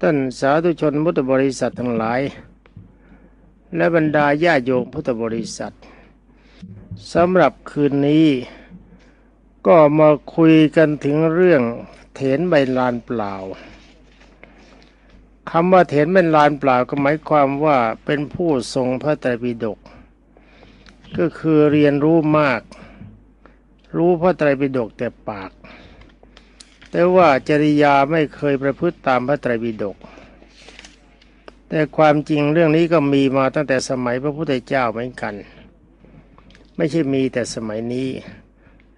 ท่านสาธุชนพุทธบริษัททั้งหลาย และบรรดาญาโยมพุทธบริษัทสำหรับคืนนี้ ก็มาคุยกันถึงเรื่องเถนใบลานเปล่าคำว่าเถนใบลานเปล่าก็หมายความว่าเป็นผู้ทรงพระไตรปิฎกก็คือเรียนรู้มาก รู้พระไตรปิฎกแต่ปาก แต่ว่าจริยาไม่เคยประพฤติตามพระไตรปิฎกแต่ความจริงเรื่องนี้ก็มีมาตั้งแต่สมัยพระพุทธเจ้าเหมือนกัน ไม่ใช่มีแต่สมัยนี้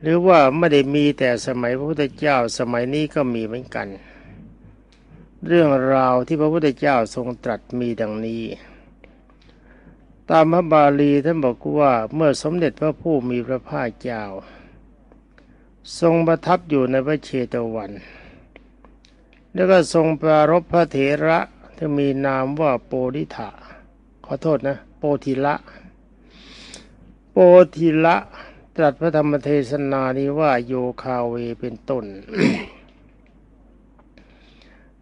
หรือว่าไม่ได้มีแต่สมัยพระพุทธเจ้าสมัยนี้ก็มีเหมือนกัน เรื่องราวที่พระพุทธเจ้าทรงตรัสมีดังนี้ ตามพระบาลีท่านบอกว่าเมื่อสมเด็จพระผู้มีพระภาคเจ้า ทรงประทับอยู่ในพระเชตวัน แล้วก็ทรงปรารบพระเถระที่มีนามว่าโปธิถะขอโทษนะ โปธิละ โปธิละตรัสพระธรรมเทศนานี้ว่าโยคาเวเป็นต้น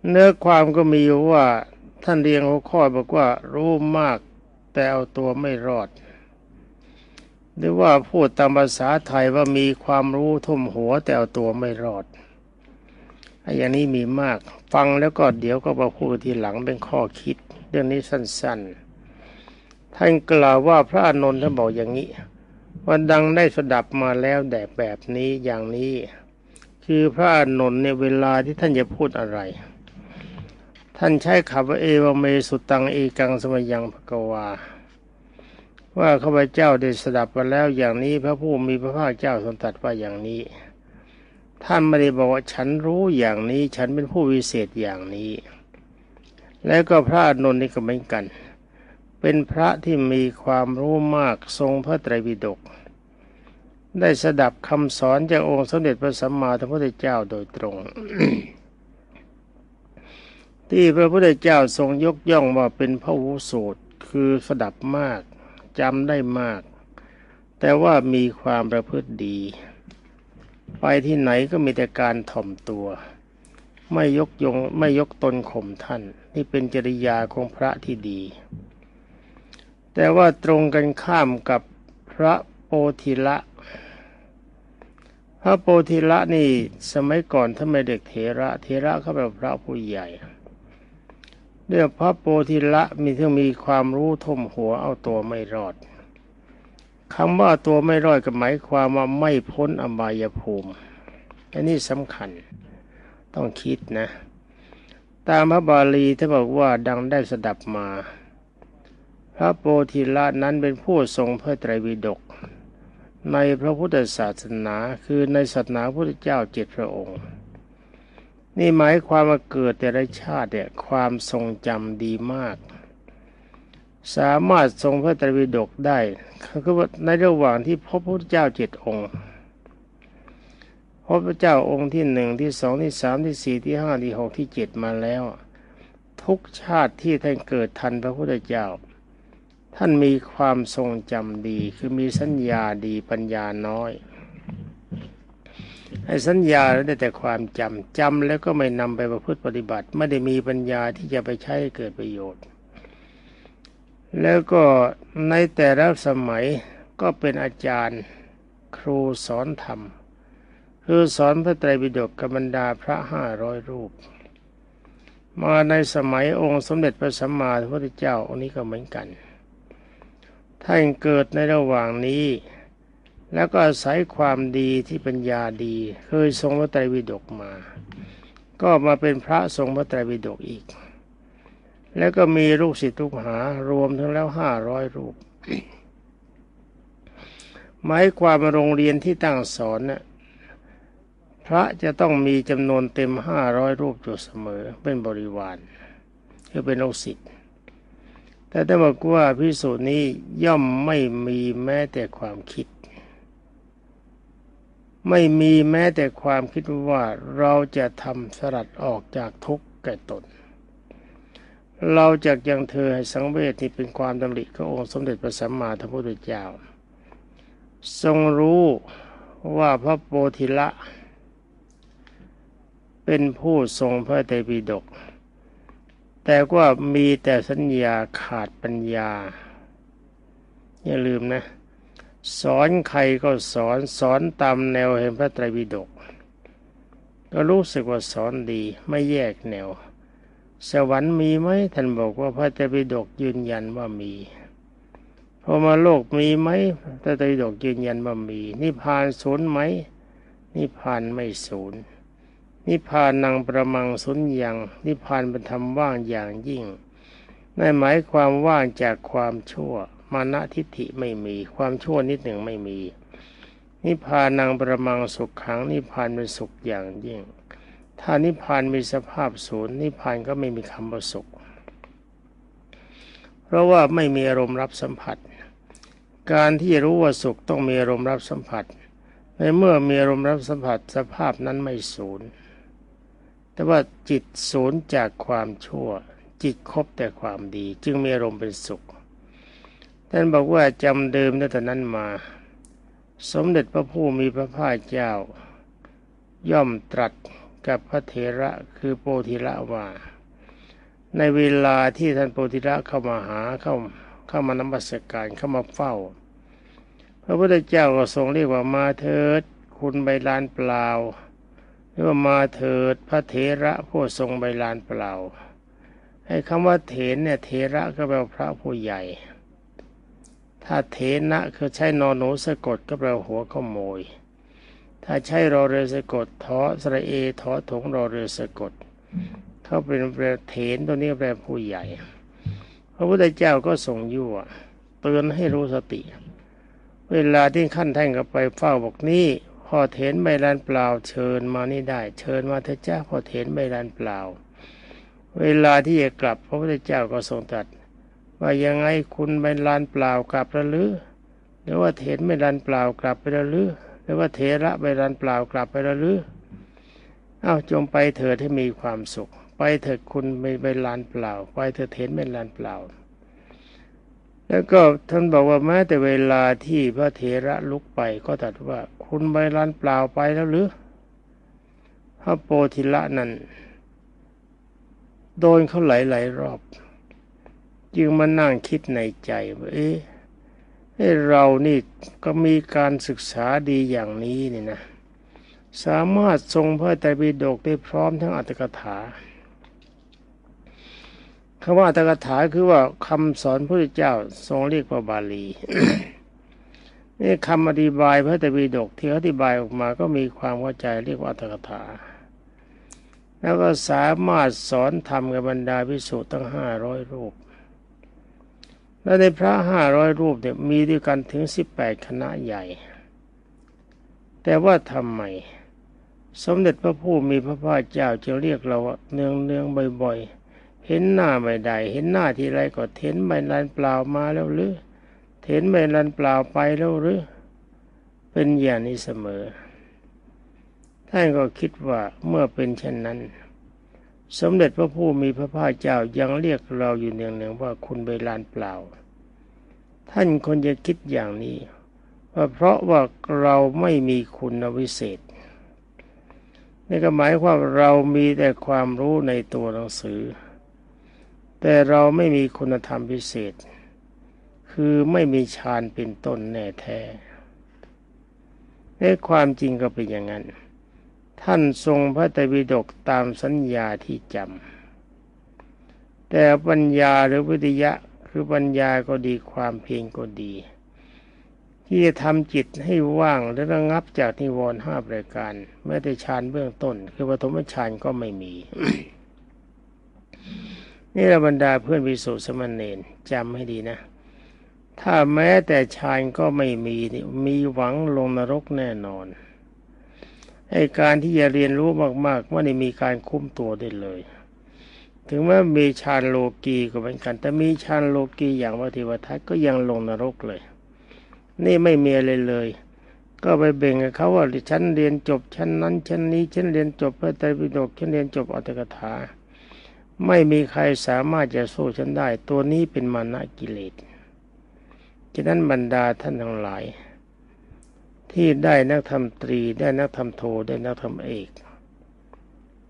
เนื้อความก็มีว่าท่านเรียงหัวข้อบอกว่ารู้มากแต่เอาตัวไม่รอด หรือว่าพูดตามภาษาไทยว่ามีความรู้ทุ่มหัวแต่เอาตัวไม่รอดไอ้อย่างนี้มีมากฟังแล้วก็เดี๋ยวก็มาพูดทีหลังเป็นข้อคิด เรื่องนี้สั้นๆ ท่านกล่าวว่าพระอานนท์ท่านบอกอย่างนี้ว่าดังได้สดับมาแล้วแดกแบบนี้อย่างนี้ คือพระอานนท์เนี่ยเวลาที่ท่านจะพูดอะไร ท่านใช้คำว่าเอวเมสุตังเอกังสมยังภกวา ว่าข้าพเจ้าได้สดับมาแล้วอย่างนี้พระผู้มีพระภาคเจ้าทรงตรัสว่าอย่างนี้ ท่านไม่ได้บอกว่าฉันรู้อย่างนี้ ฉันเป็นผู้วิเศษอย่างนี้ แล้วก็พระอนุนนี่ก็เหมือนกัน เป็นพระที่มีความรู้มากทรงพระไตรปิฎกได้สดับคำสอนจากองค์สมเด็จพระสัมมาสัมพุทธเจ้าโดยตรง ที่พระพุทธเจ้าทรงยกย่องว่าเป็นพระวุสูตรคือสดับมาก จำได้มาก แต่ว่ามีความประพฤติดี ไปที่ไหนก็มีแต่การถ่อมตัว ไม่ยกยงไม่ยกตนข่มท่าน นี่เป็นจริยาของพระที่ดี แต่ว่าตรงกันข้ามกับพระโปธิละพระโปธิละนี่สมัยก่อนถ้าไม่เด็กเถระ เถระเขาเป็นพระผู้ใหญ่ เรื่องพระโพธิละมีที่มีความรู้ท่มหัวเอาตัวไม่รอดคำว่าตัวไม่รอดก็หมายความว่าไม่พ้นอบายภูมิ อันนี้สำคัญต้องคิดนะ ตามพระบาลีที่บอกว่าดังได้สดับมา พระโพธิละนั้นเป็นผู้ทรงพระไตรปิฎกในพระพุทธศาสนาคือในศาสนาพระพุทธเจ้าเจ็ดพระองค์ นี่หมายความว่าเกิดแต่ละชาติเนี่ยความทรงจำดีมาก สามารถทรงพระตรปิฎกได้คือว่าในระหว่างที่พบพระพุทธเจ้าเจ็ดองค์พบพระเจ้าองค์ที่หนึ่งที่สองที่สามที่สี่ที่ห้าที่หกที่เจ็ดมาแล้ว ทุกชาติที่ท่านเกิดทันพระพุทธเจ้า ท่านมีความทรงจำดีคือมีสัญญาดีปัญญาน้อย ให้สัญญาแล้วได้แต่ความจำจำแล้วก็ไม่นำไปประพฤติปฏิบัติ ไม่ได้มีปัญญาที่จะไปใช้เกิดประโยชน์ แล้วก็ในแต่ละสมัยก็เป็นอาจารย์ครูสอนธรรมคือสอนพระไตรปิฎกกับบรรดาพระห้าร้อยรูป มาในสมัยองค์สมเด็จพระสัมมาสัมพุทธเจ้าองค์นี้ก็เหมือนกันท่านเกิดในระหว่างนี้ แล้วก็อาศัยความดีที่ปัญญาดีเคยทรงพระไตรปิฎกมา ก็มาเป็นพระทรงพระไตรปิฎกอีก แล้วก็มีลูกศิษย์ทุกหารวมทั้งแล้วห้าร้อยรูปหมายความโรงเรียนที่ตั้งสอนน่ะพระจะต้องมีจำนวนเต็มห้าร้อยรูปอยู่เสมอเป็นบริวารคือเป็นลูกศิษย์แต่ถ้าบอกว่าพิสูจน์นี้ย่อมไม่มีแม้แต่ความคิด ไม่มีแม้แต่ความคิดว่าเราจะทำสลัดออกจากทุกข์แก่ตน เราจะยังเธอให้สังเวชที่เป็นความดำริขององค์สมเด็จพระสัมมาสัมพุทธเจ้า ทรงรู้ว่าพระโพธิละ เป็นผู้ทรงพระไตปิฎกแต่ว่ามีแต่สัญญาขาดปัญญา อย่าลืมนะ สอนใครก็สอนสอนตามแนวแห่งพระไตรปิฎกก็รู้สึกว่าสอนดีไม่แยกแนว สวรรค์มีไหมท่านบอกว่าพระไตรปิฎกยืนยันว่ามีพอมาโลกมีไหมพระไตรปิฎกยืนยันว่ามี นิพพานศูนย์ไหม นิพพานไม่ศูนย์นิพพานนังประมังสุญญัง นิพพานเป็นธรรมว่างอย่างยิ่งนั่นหมายความว่างจากความชั่ว มานะทิฏฐิไม่มี ความชั่วนิดหนึ่งไม่มี นิพพานังประมังสุขขังนิพพานเป็นสุขอย่างยิ่ง ถ้านิพพานมีสภาพศูนย์นิพพานก็ไม่มีคำว่าสุข เพราะว่าไม่มีอารมณ์รับสัมผัส การที่รู้ว่าสุขต้องมีอารมณ์รับสัมผัส ในเมื่อมีอารมณ์รับสัมผัสสภาพนั้นไม่ศูนย์แต่ว่าจิตศูนย์จากความชั่ว จิตครบแต่ความดี จึงมีอารมณ์เป็นสุข ท่านบอกว่าจำเดิมตั้งแต่นั้นมา สมเด็จพระผู้มีพระภาคเจ้า ย่อมตรัสกับพระเถระคือโปธิละว่าในเวลาที่ท่านโปธิละเข้ามาหาเข้าเข้ามานมัสการเข้ามาเฝ้า พระพุทธเจ้าก็ทรงเรียกว่ามาเถิด คุณใบลานเปล่าเรียกว่ามาเถิดพระเถระผู้ทรงใบลานเปล่าให้คำว่าเถนเนี่ยเถระก็แปลว่าพระผู้ใหญ่ ถ้าเถนะคือใช้นอนหนูสะกดก็แปลหัวขโมย ถ้าใช้รอเรือสะกดทอสระเอทอถงรอเรือสะกดเขาเป็นแปลเถนตัวนี้แปลผู้ใหญ่ พระพุทธเจ้าก็ส่งยั่วเตือนให้รู้สติ เวลาที่ขั้นแท่งกับไปเฝ้าบอกนี่พ่อเถนใบลานเปล่าเชิญมานี่ได้ เชิญมาเถอะจ้าพ่อเถนใบลานเปล่า เวลาที่จะกลับพระพุทธเจ้าก็ทรงตรัส ว่ายังไงคุณใบลานเปล่ากลับแล้วหรือหรือว่าเถนใบลานเปล่ากลับไปหรือหรือว่าเถระใบลานเปล่ากลับไปหรือเอ้าจงไปเถิดให้มีความสุข ไปเถิดคุณใบใบลานเปล่า ไปเถิดเถนใบลานเปล่า แล้วก็ท่านบอกว่าแม้แต่เวลาที่พระเถระลุกไปก็ตรัสว่าคุณใบลานเปล่าไปแล้วหรือพระโปธิละนั้นโดนเขาหลายๆรอบ จึงมานั่งคิดในใจว่าเอ๊ะเรานี่ก็มีการศึกษาดีอย่างนี้นี่นะ สามารถทรงพระไตรปิฎกได้พร้อมทั้งอัตถกถาคำว่าอัตถกถาคือว่าคำสอนพระเจ้าทรงเรียกว่าบาลีนี่คำอธิบายพระตรีดกที่อธิบายออกมาก็มีความเข้าใจเรียกว่าอัตถกถา แล้วก็สามารถสอนธรรมกับบรรดาพิสุตั้งห้าร้อยรูป และในพระห้าร้อยรูปเนี่ยมีด้วยกันถึงสิบแปดคณะใหญ่ แต่ว่าทำไม สมเด็จพระผู้มีพระภาคเจ้าจะเรียกเราเนืองเนืองบ่อยๆ เห็นหน้าไม่ได้ เห็นหน้าทีไรก็เห็นใบลานเปล่ามาแล้วหรือเห็นไม่ลันเปล่าไปแล้วหรือเป็นอย่างนี้เสมอ ท่านก็คิดว่าเมื่อเป็นเช่นนั้น สมเด็จพระผู้มีพระภาคเจ้ายังเรียกเราอยู่เนืองๆว่าคุณใบลานเปล่า ท่านคนจะคิดอย่างนี้ว่าเพราะว่าเราไม่มีคุณวิเศษนี่ก็หมายความเรามีแต่ความรู้ในตัวหนังสือ แต่เราไม่มีคุณธรรมพิเศษ คือไม่มีฌานเป็นต้นแน่แท้ในความจริงก็เป็นอย่างนั้น ท่านทรงพระไตรปิฎกตามสัญญาที่จำแต่ปัญญาหรือวิทยะ คือปัญญาก็ดีความเพียรก็ดี ที่จะทำจิตให้ว่างและระงับจากนิวรณ์ห้าประการแม้แต่ฌานเบื้องต้น คือปฐมฌานก็ไม่มี นี่ระบรรดาเพื่อนวิสุทธิสมณเณรจำให้ดีนะ ถ้าแม้แต่ชายก็ไม่มีมีหวังลงนรกแน่นอนไอการที่จะเรียนรู้มากๆไม่ได้มีการคุ้มตัวได้เลย ถึงแม้มีชาญโลกีก็เหมือนกัน แต่มีชาญโลกีอย่างวัติวัฏก็ยังลงนรกเลย นี่ไม่มีอะไรเลย ก็ไปเบ่งกับเขาว่าฉันเรียนจบชั้นนั้นชั้นนี้ฉันเรียนจบพระไตรปิฎกฉันเรียนจบอัตถกถา ไม่มีใครสามารถจะสู้ฉันได้ ตัวนี้เป็นมานะกิเลสฉะนั้นบรรดาท่านทั้งหลาย ที่ได้นักธรรมตรีได้นักธรรมโทได้นักธรรมเอก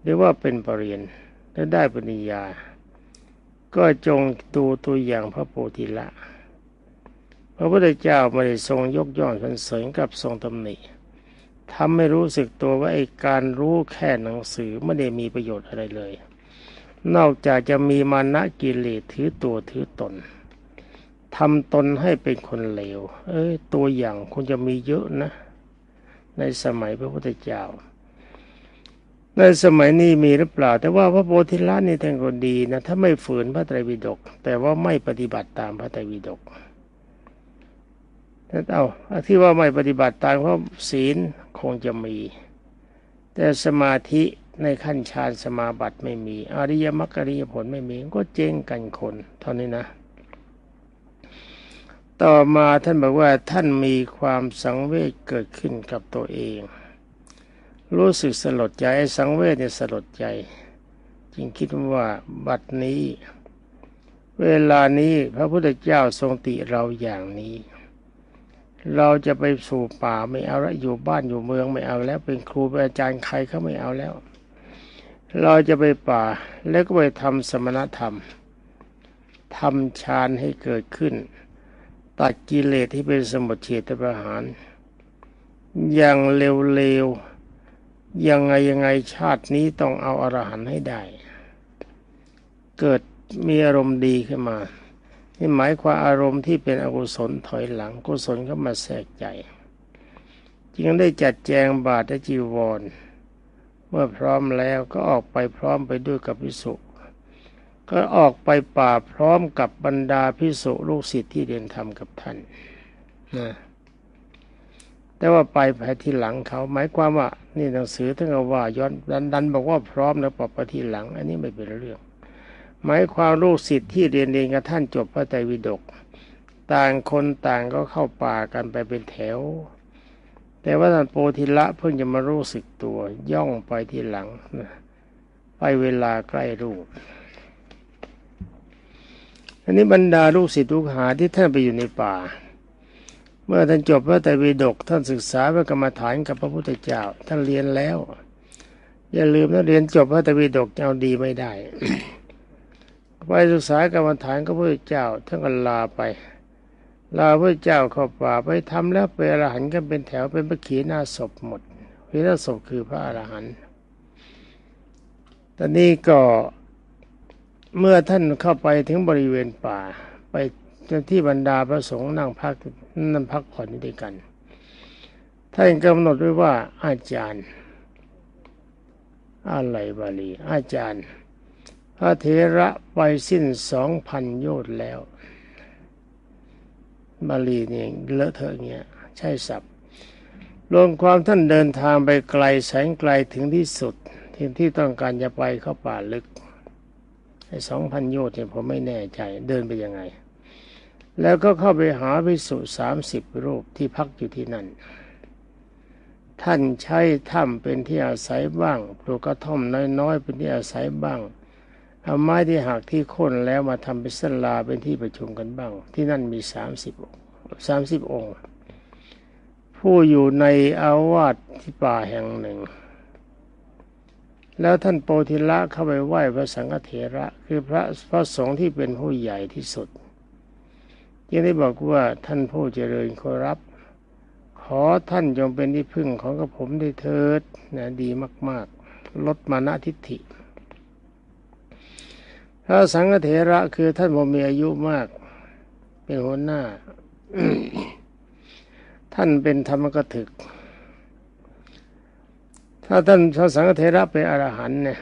หรือว่าเป็นปรริญญา และได้ปริญญาก็จงดูตัวอย่างพระโพธิละ พระพุทธเจ้าไม่ได้ทรงยกย่องสรรเสริญกับทรงตำหนิทำให้รู้สึกตัวว่าไอ้การรู้แค่หนังสือไม่ได้มีประโยชน์อะไรเลย นอกจากจะมีมานะกิเลสถือตัวถือตนทำตนให้เป็นคนเลว เอ้ยตัวอย่างคุณจะมีเยอะนะ ในสมัยพระพุทธเจ้า ในสมัยนี้มีหรือเปล่า แต่ว่าพระโพธิละนี่ท่านก็ดีนะถ้าไม่ฝืนพระไตรปิฎกแต่ว่าไม่ปฏิบัติตามพระไตรปิฎกแต่เอาที่ว่าไม่ปฏิบัติตามเพราะศีลคงจะมี แต่สมาธิในขั้นฌานสมาบัติไม่มี อริยมรรคอริยผลไม่มีก็เจ๊งกันคนเท่านี้นะ ต่อมาท่านบอกว่าท่านมีความสังเวชเกิดขึ้นกับตัวเอง รู้สึกสลดใจสังเวชเนี่ยสลดใจ จึงคิดว่าบัดนี้ เวลานี้พระพุทธเจ้าทรงติเราอย่างนี้ เราจะไปสู่ป่าไม่เอาแล้วอยู่บ้านอยู่เมืองไม่เอาแล้ว เป็นครูเป็นอาจารย์ใครเขาไม่เอาแล้ว เราจะไปป่าแล้วก็ไปทำสมณธรรมทำฌานให้เกิดขึ้น ตัดกิเลสที่เป็นสมุทเฉตประหาร อย่างเร็วๆ ยังไงยังไงชาตินี้ต้องเอาอรหันต์ให้ได้ เกิดมีอารมณ์ดีขึ้นมา นี่หมายความอารมณ์ที่เป็นอกุศลถอยหลังกุศลเข้ามาแทรกใจจึงได้จัดแจงบาตรจีวร เมื่อพร้อมแล้วก็ออกไปพร้อมไปด้วยกับพิสุก็ออกไปป่าพร้อมกับบรรดาพิสุลูกศิษย์ที่เรียนธรรมกับท่านนะ แต่ว่าไปภายที่หลังเขาหมายความว่า นี่หนังสือท่านก็ว่าย้อนดันดันบอกว่าพร้อมแล้วปอบไปที่หลัง อันนี้ไม่เป็นเรื่อง หมายความลูกศิษย์ที่เรียนเรียนกับท่านจบพระไตรปิฎกต่างคนต่างก็เข้าป่ากันไปเป็นแถว แต่ว่าท่านโปธิละเพิ่งจะมารู้สึกตัวย่องไปที่หลังไปเวลาใกล้รูปอันนี้บรรดาลูกศิษย์ลูกหาที่ท่านไปอยู่ในป่า เมื่อท่านจบพระไตรปิฎกท่านศึกษาพระกรรมฐานกับพระพุทธเจ้า ท่านเรียนแล้ว อย่าลืมนะเรียนจบพระไตรปิฎกเอาดีไม่ได้ไปศึกษากรรมฐานก็พระพุทธเจ้าท่านก็ลาไป ลาพระเจ้าเข้าป่าไปทำแล้วไปอรหันต์กันเป็นแถวเป็นพระขีณาศพหมดขีณาศพคือพระอรหันต์ตอนนี้ก็เมื่อท่านเข้าไปถึงบริเวณป่าไป ที่บรรดาพระสงฆ์นั่งพักนั่งพักผ่อนด้วยกันท่านกำหนดไว้ว่าอาจารย์ อะไรบาลี อาจารย์ พระเถระไปสิ้นสองพันโยชน์แล้ว บาลีนี่เลอะเทอะเงี้ย ใช่สับรวมความท่านเดินทางไปไกลแสงไกลถึงที่สุดที่ที่ต้องการจะไปเข้าป่าลึกไอ้สองพันโยชน์เนี่ยผมไม่แน่ใจ เดินไปยังไง แล้วก็เข้าไปหาพิสุสามสิบรูปที่พักอยู่ที่นั่น ท่านใช้ถ้ำเป็นที่อาศัยบ้าง ปลูกกระท่อมน้อยๆ เป็นที่อาศัยบ้าง เอาไม้ที่หักที่โค่นแล้วมาทำเป็นสลาเป็นที่ประชุมกันบ้าง ที่นั่นมีสามสิบองค์สามสิบองค์ ผู้อยู่ในอาวาสที่ป่าแห่งหนึ่ง แล้วท่านโปธิละเข้าไปไหว้พระสังฆเถระ คือพระพระสงฆ์ที่เป็นผู้ใหญ่ที่สุด ยังได้บอกว่าท่านผู้เจริญขอรับ ขอท่านจงเป็นที่พึ่งของกระผมได้เถิดนะดีมาก ๆ ลดมานะทิฏฐิพระสังฆเถระคือท่านผมมีอายุมาก เป็นหัวหน้า ท่านเป็นธรรมกถึก ถ้าท่านพระสังฆเถระเป็นอรหันต์เนี่ย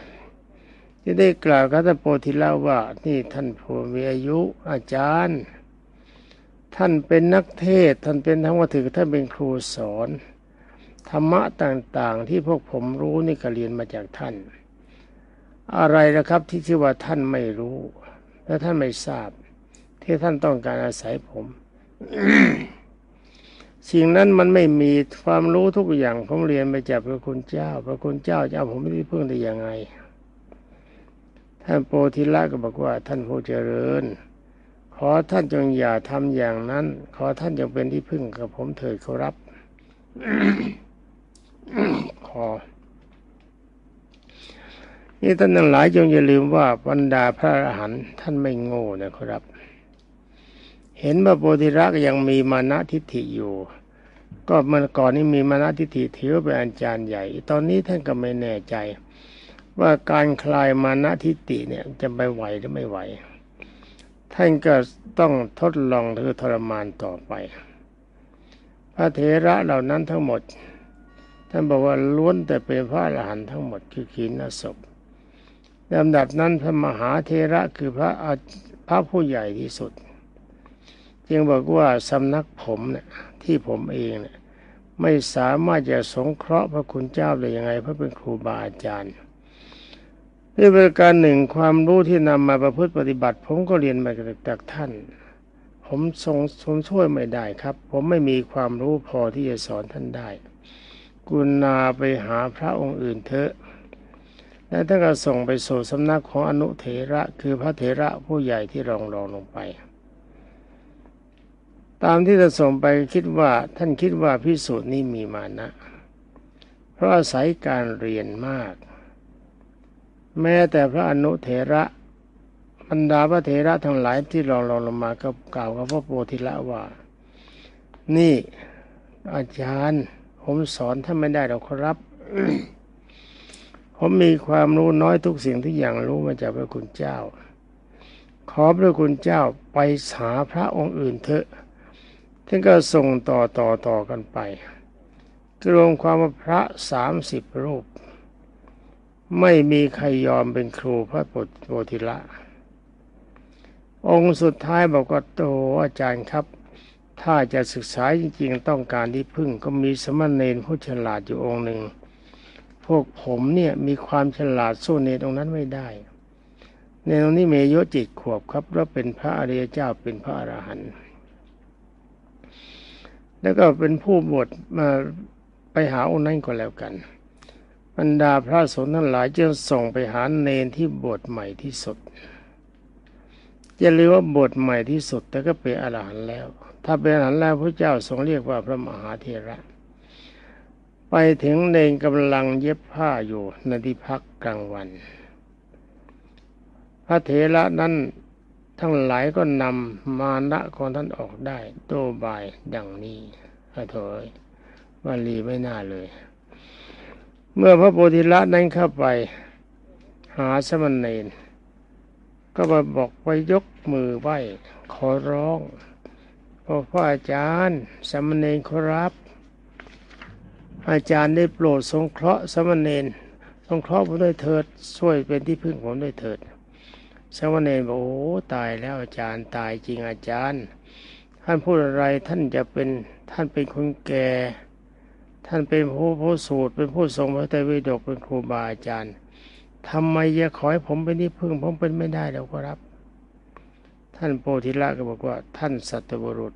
จะได้กล่าวกับท่านโพธิละว่านี่ท่านผู้มีอายุอาจารย์ ท่านเป็นนักเทศ ท่านเป็นธรรมกถึกท่านเป็นครูสอน ธรรมะต่างๆ ที่พวกผมรู้นี่ก็เรียนมาจากท่าน อะไรนะครับที่ชื่อว่าท่านไม่รู้ และท่านไม่ทราบ ที่ท่านต้องการอาศัยผมสิ่งนั้นมันไม่มีความรู้ทุกอย่างผมเรียนไปจากพระคุณเจ้า พระคุณเจ้าจะเอาผมไม่ได้พึ่งได้ยังไง ท่านโปธิละก็บอกว่าท่านผู้เจริญ ขอท่านจงอย่าทำอย่างนั้น ขอท่านจงเป็นที่พึ่งกับผมเถิดขารับขอนี่ท่านทั้งหลายจงอย่าลืมว่าบรรดาพระอรหันต์ท่านไม่โง่นะครับ เห็นว่าโพธิรักยังมีมานะทิฏฐิอยู่ ก็เมื่อก่อนนี้มีมานะทิฏฐิถือเป็นอาจารย์ใหญ่ ตอนนี้ท่านก็ไม่แน่ใจ ว่าการคลายมานะทิฏฐิเนี่ยจะไปไหวหรือไม่ไหว ท่านก็ต้องทดลองถือทรมานต่อไป พระเถระเหล่านั้นทั้งหมด ท่านบอกว่าล้วนแต่เป็นพระอรหันต์ทั้งหมดคือขีณศพลำดับนั้นพระมหาเทระคือพระพระผู้ใหญ่ที่สุด จึงบอกว่าสำนักผมเนี่ยที่ผมเองเนี่ยไม่สามารถจะสงเคราะห์พระคุณเจ้าได้ยังไงเพราะเป็นครูบาอาจารย์ ด้วยประการหนึ่งความรู้ที่นำมาประพฤติปฏิบัติ ผมก็เรียนมาจากท่าน ผมทรงทรงช่วยไม่ได้ครับ ผมไม่มีความรู้พอที่จะสอนท่านได้ กุณาไปหาพระองค์อื่นเถอะและท่านก็ส่งไปสู่สำนักของอนุเถระ คือพระเถระผู้ใหญ่ที่รองรองลงไป ตามที่จะส่งไปคิดว่าท่านคิดว่าพิสูจน์นี้มีมานะ เพราะอาศัยการเรียนมาก แม้แต่พระอนุเถระบรรดาพระเถระทั้งหลายที่รองรองลงมาก็กล่าวกับพระโพธิละว่า นี่อาจารย์ ผมสอนท่านไม่ได้หรอกครับ ผมมีความรู้น้อยทุกสิ่งทุกอย่างรู้มาจากพระคุณเจ้า ขอพระคุณเจ้าไปหาพระองค์อื่นเถอะท่านก็ส่งต่อต่อต่อกันไปรวมความว่าพระสามสิบรูป ไม่มีใครยอมเป็นครูพระโพธิละ องค์สุดท้ายบอกว่าโตอาจารย์ครับ ถ้าจะศึกษาจริงๆ ต้องการที่พึ่งก็มีสมณเณรผู้ฉลาดอยู่องค์หนึ่ง พวกผมเนี่ยมีความฉลาดสู้ในตรงนั้นไม่ได้ ในตรงนี้เมโยจิตขวบครับแล้วเป็นพระอริยเจ้าเป็นพระอรหันต์แล้วก็เป็นผู้บวชมาไปหาองค์นั้นก็แล้วกัน รรดาพระสงฆ์ทั้งหลายจะส่งไปหาเนนที่บวชใหม่ที่สุดจะเรียกว่าบวชใหม่ที่สุด แต่ก็เป็นอรหันต์แล้ว ถ้าเป็นอรหันต์แล้วพระเจ้าทรงเรียกว่าพระมหาเทระ ไปถึงเนงกำลังเย็บผ้าอยู่ในที่พักกลางวัน พระเถระนั้นทั้งหลายก็นำมานะของท่านออกได้โตบายดังนี้พระเถรวาลีไม่น่าเลย เมื่อพระโพธิละนั้นเข้าไป หาสมณเณรก็มาบอกไปยกมือไหว้ขอร้องพระอาจารย์ สมณเณรขอรับ อาจารย์ได้โปรดสงเคราะห์สมณเณรสงเคราะห์ผมด้วยเถิดช่วยเป็นที่พึ่งผมด้วยเถิดสมณเณรบอกโอ้ตายแล้วอาจารย์ตายจริงอาจารย์ ท่านพูดอะไรท่านจะเป็นท่านเป็นคนแก่ ท่านเป็นผู้ผู้สูตรเป็นผู้ทรงพระไตรปิฎกเป็นครูบาอาจารย์ทำไมจะขอให้ผมเป็นที่พึ่งผมเป็นไม่ได้แล้วครับ ท่านโพธิละก็บอกว่าท่านสัตบุรุษ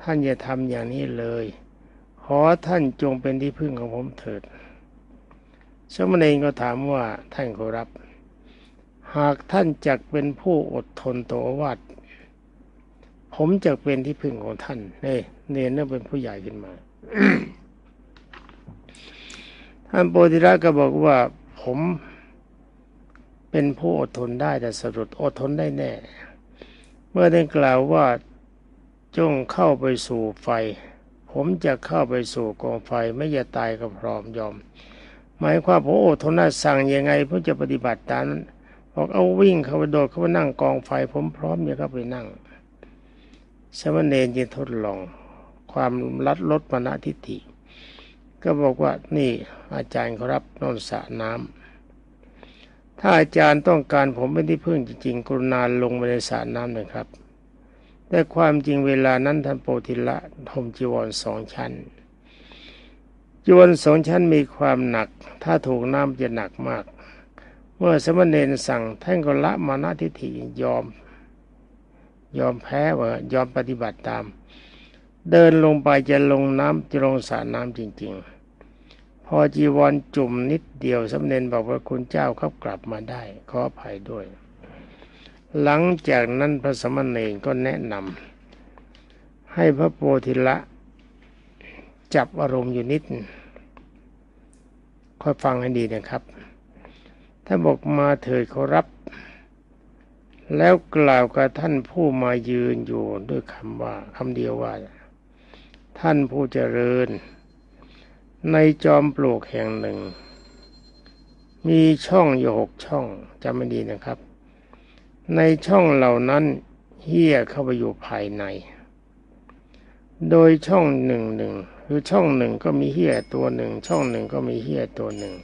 ท่านอย่าทำอย่างนี้เลย ขอท่านจงเป็นที่พึ่งของผมเถิดสมณีก็ถามว่าท่านขอรับ หากท่านจักเป็นผู้อดทนต่อวัดผมจะเป็นที่พึ่งของท่าน เน่เนรนั่นเป็นผู้ใหญ่ขึ้นมา ท่านโปธิระก็บอกว่าผมเป็นผู้อดทนได้แต่สรุปอดทนได้แน่ เมื่อได้กล่าวว่าจงเข้าไปสู่ไฟ ผมจะเข้าไปสู่กองไฟไม่จะตายก็พร้อมยอม หมายความผมโอทนสั่งยังไงเพื่อจะปฏิบัติตามนั้นบอกเอาวิ่งเข้าไปโดดเข้าไปนั่งกองไฟ ผมพร้อมจะเข้าไปนั่งสมณเณรจะทดลอง ความลัดลดมณทิฏฐิ ก็บอกว่านี่อาจารย์ครับนอนสระน้ำถ้าอาจารย์ต้องการผมเป็นที่พึ่งจริงๆกรุณาลงไปในสระน้ำหน่อยครับ แต่ความจริงเวลานั้นท่านโปธิละห่มจีวรสองชั้นจีวรสองชั้นมีความหนัก ถ้าถูกน้ำจะหนักมาก เมื่อสมณเณรสั่งท่านก็ละมานาทิฏฐิยอม ยอมแพ้ว่ายอมปฏิบัติตาม เดินลงไปจะลงน้ำจะลงสระน้ำจริง ๆ พอจีวรจุ่มนิดเดียวสมณเณรบอกว่าคุณเจ้าเขากลับมาได้ขออภัยด้วย หลังจากนั้นพระสมณีก็แนะนำให้พระโพธิละ จับอารมณ์อยู่นิดค่อยฟังให้ดีนะครับท่าบอกมาเถิดขอรับ แล้วกล่าวกับท่านผู้มายืนอยู่ด้วยคำว่าคำเดียวว่า ท่านผู้เจริญ ในจอมปลวกแห่งหนึ่ง มีช่องอยู่หกช่องจำไม่ดีนะครับ ในช่องเหล่านั้นเฮี้ยเข้าไปอยู่ภายใน โดยช่องหนึ่งหนึ่งคือช่องหนึ่งก็มีเฮี้ยตัวหนึ่ง ช่องหนึ่งก็มีเฮี้ยตัวหนึ่ง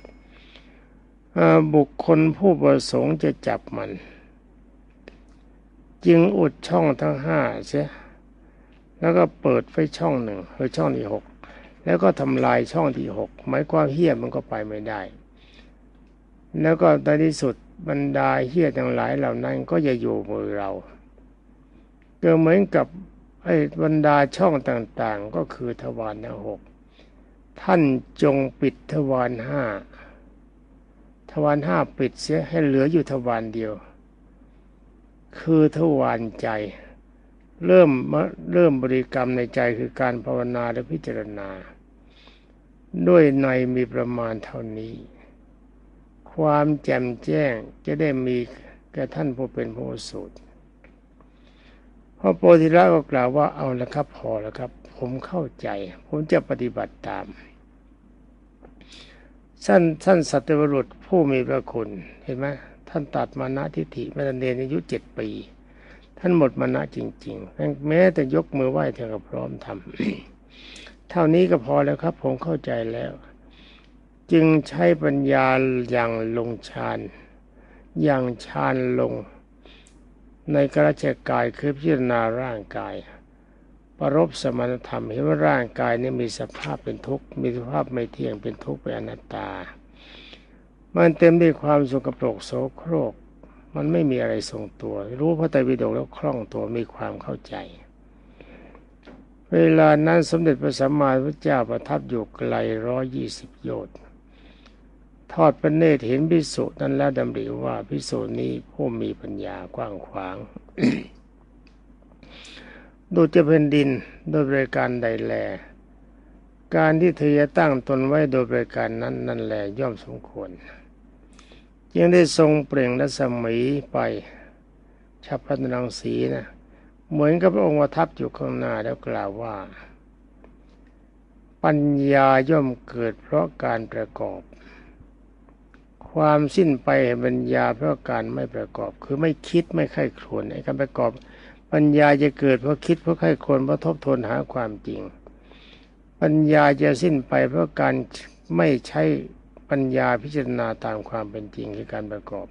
บุคคลผู้ประสงค์จะจับมัน จึงอุดช่องทั้งห้าเสีย แล้วก็เปิดไฟช่องหนึ่งคือช่องที่หกแล้วก็ทำลายช่องที่หกหมายความเฮี้ยมันก็ไปไม่ได้ แล้วก็ในที่สุดบรรดาเฮี้ยทั้งหลายเหล่านั้นก็จะอยู่มือเราก็เหมือนกับไอ้บรรดาช่องต่างๆ ก็คือทวารทั้งหกท่านจงปิดทวารห้าทวารห้าปิดเสียให้เหลืออยู่ทวารเดียว คือทวารใจ เริ่มเริ่มบริกรรมในใจคือการภาวนาและพิจารณา ด้วยในมีประมาณเท่านี้ ความแจ่มแจ้งจะได้มีแก่ท่านผู้เป็นผู้สูตรพระโพธิละก็กล่าวว่าเอาละครับพอแล้วครับ ผมเข้าใจ ผมจะปฏิบัติตามท่านท่านสัตวรุษผู้มีพระคุณเห็นไหมท่านตัดมานะทิฏฐิม่ตันเดนอายุเจ็ดปี ท่านหมดมานะจริงๆแม้แต่ยกมือไหว้เธอก็พร้อมทำเท่านี้ก็พอแล้วครับ ผมเข้าใจแล้ว จึงใช้ปัญญาอย่างลงฌานอย่างฌานลง ในกระเจกายคือพิจารณาร่างกายประรบสมณธรรมเห็นว่าร่างกายนี้มีสภาพเป็นทุกข์มีสภาพไม่เที่ยงเป็นทุกข์เป็นอนัตตา มันเต็มด้วยความสกปรกโสโครก มันไม่มีอะไรทรงตัว รู้พระไตรปิฎกแล้วคล่องตัวมีความเข้าใจ เวลานั้นสมเด็จพระสัมมาสัมพุทธเจ้าประทับอยู่ไกลร้อยยี่สิบโยชน์ทอดพระเนตรเห็นพิสุนั้นแล้วดำริว่าพิสุนี้ผู้มีปัญญากว้างขวางดูจะเป็นดินโดยบริการใดแล การที่เธอตั้งตนไว้โดยบริการนั้นนั่นแหละย่อมสมควร ยังได้ทรงเปล่งและสมัยไปชับพันรังสีนะเหมือนกับพระองค์ประทับอยู่ข้างหน้าแล้วกล่าวว่า ปัญญาย่อมเกิดเพราะการประกอบ ความสิ้นไปปัญญาเพราะการไม่ประกอบ คือไม่คิดไม่ไข้ครวนไอ้การประกอบ ปัญญาจะเกิดเพราะคิดเพราะใครควรเพราะทบทวนหาความจริง ปัญญาจะสิ้นไปเพราะการไม่ใช้ ปัญญาพิจารณาตามความเป็นจริงคือการประกอบ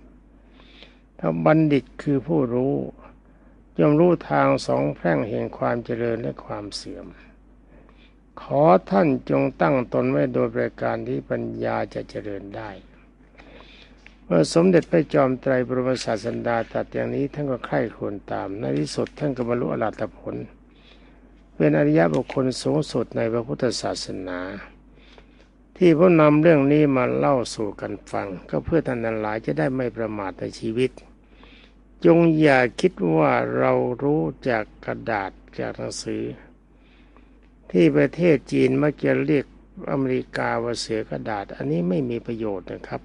ถ้าบัณฑิตคือผู้รู้ย่อมรู้ทางสองแพร่งแห่งความเจริญและความเสื่อม ขอท่านจงตั้งตนไว้โดยประการที่ปัญญาจะเจริญได้เมื่อสมเด็จพระจอมไตรบรมศาสดาตรัสอย่างนี้ท่านก็ใคร่ควรตาม ในที่สุดท่านก็บรรลุอรหัตผล เป็นอริยบุคคลสูงสุดในพระพุทธศาสนา ที่ผมนำเรื่องนี้มาเล่าสู่กันฟัง ก็เพื่อท่านนั้นหลายจะได้ไม่ประมาทในชีวิต จงอย่าคิดว่าเรารู้จากกระดาษจากหนังสือ ที่ประเทศจีนมักจะเรียกอเมริกาว่าเสือกระดาษ อันนี้ไม่มีประโยชน์นะครับ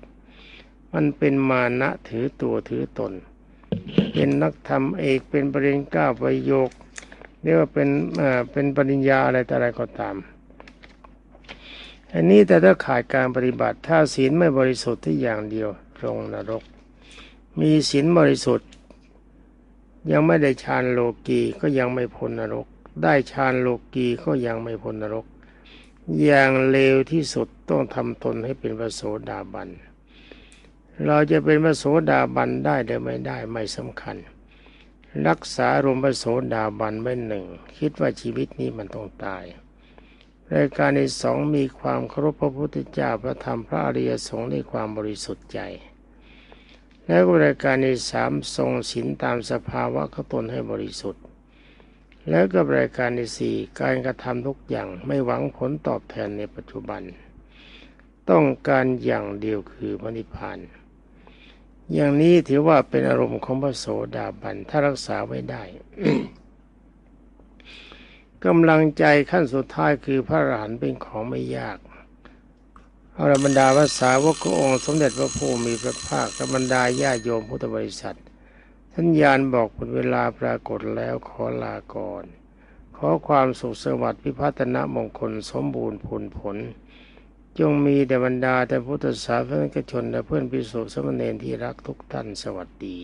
มันเป็นมานะถือตัวถือตน เป็นนักธรรมเอกเป็นปริญญาประโยคเรียกว่าเป็นเป็นปริญญาอะไรแต่อะไรก็ตาม อันนี้แต่ถ้าขาดการปฏิบัติถ้าศีลไม่บริสุทธิ์ที่อย่างเดียวลงนรก มีศีลบริสุทธิ์ ยังไม่ได้ฌานโลกีก็ยังไม่พ้นนรก ได้ฌานโลกีก็ยังไม่พ้นนรก อย่างเลวที่สุดต้องทำตนให้เป็นพระโสดาบัน เราจะเป็นพระโสดาบันได้หรือไม่ได้ไม่สำคัญ รักษารมพระโสดาบันไว้หนึ่ง คิดว่าชีวิตนี้มันต้องตาย รายการที่สองมีความเคารพพระพุทธเจ้าพระธรรมพระอริยสงฆ์ในความบริสุทธิ์ใจ แล้วก็รายการที่สามทรงศีลตามสภาวะขตนให้บริสุทธิ์ แล้วก็รายการที่สี่การกระทำทุกอย่างไม่หวังผลตอบแทนในปัจจุบัน ต้องการอย่างเดียวคือพระนิพพาน อย่างนี้ถือว่าเป็นอารมณ์ของพระโสดาบันถ้ารักษาไว้ได้ กำลังใจขั้นสุดท้ายคือพระอรหันต์เป็นของไม่ยากเอาละบรรดาภาษาวกขององค์สมเด็จพระผู้มีพระภาคและบรรดาญาโยมพุทธบริษัทสัญญาณบอกผลเวลาปรากฏแล้วขอลาก่อน ขอความสุขสวัสดิ์พิพัฒนมงคลสมบูรณ์ผลผล จงมีแด่บรรดาแต่พุทธศาสนิกชนและเพื่อนพิสุสมณเณรที่รักทุกท่านสวัสดี